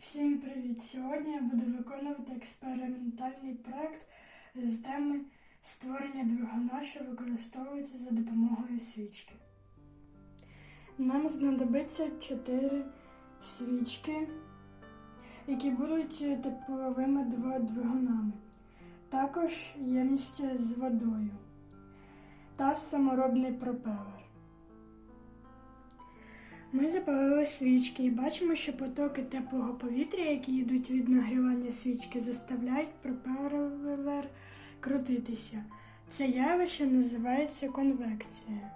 Всім привіт! Сьогодні я буду виконувати експериментальний проект з теми створення двигуна, що використовується за допомогою свічки. Нам знадобиться 4 свічки, які будуть тепловими двигунами. Також ємність з водою та саморобний пропелер. Ми запалили свічки і бачимо, що потоки теплого повітря, які йдуть від нагрівання свічки, заставляють пропелер крутитися. Це явище називається конвекція.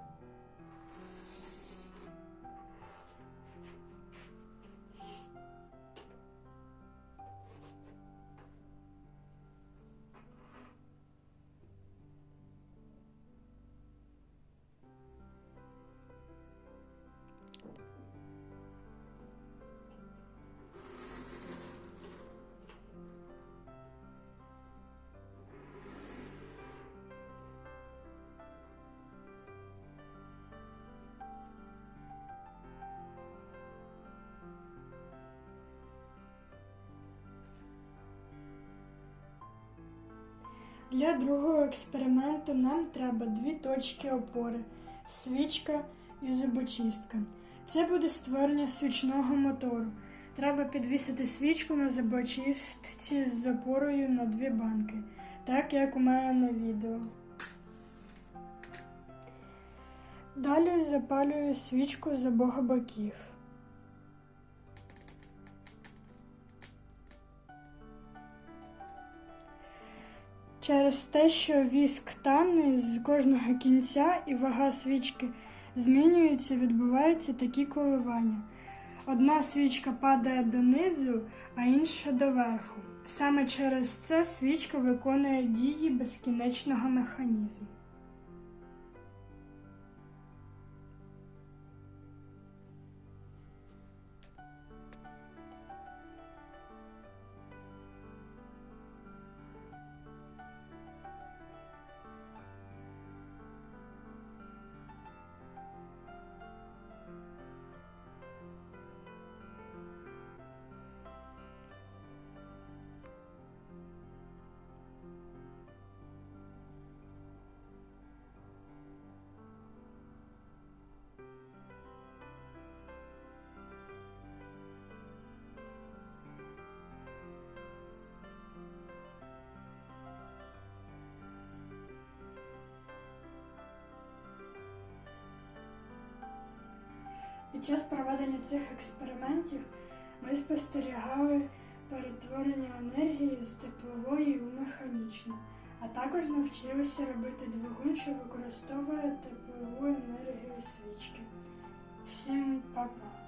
Для другого експерименту нам треба дві точки опори, свічка і зубочистка. Це буде створення свічного мотору. Треба підвісити свічку на зубочистці з опорою на дві банки, так як у мене на відео. Далі запалюю свічку з обох боків. Через те, що віск тане з кожного кінця і вага свічки змінюється, відбуваються такі коливання. Одна свічка падає донизу, а інша доверху. Саме через це свічка виконує дії безкінечного механізму. Під час проведення цих експериментів ми спостерігали перетворення енергії з теплової у механічну, а також навчилися робити двигун, що використовує теплову енергію свічки. Всім па-па!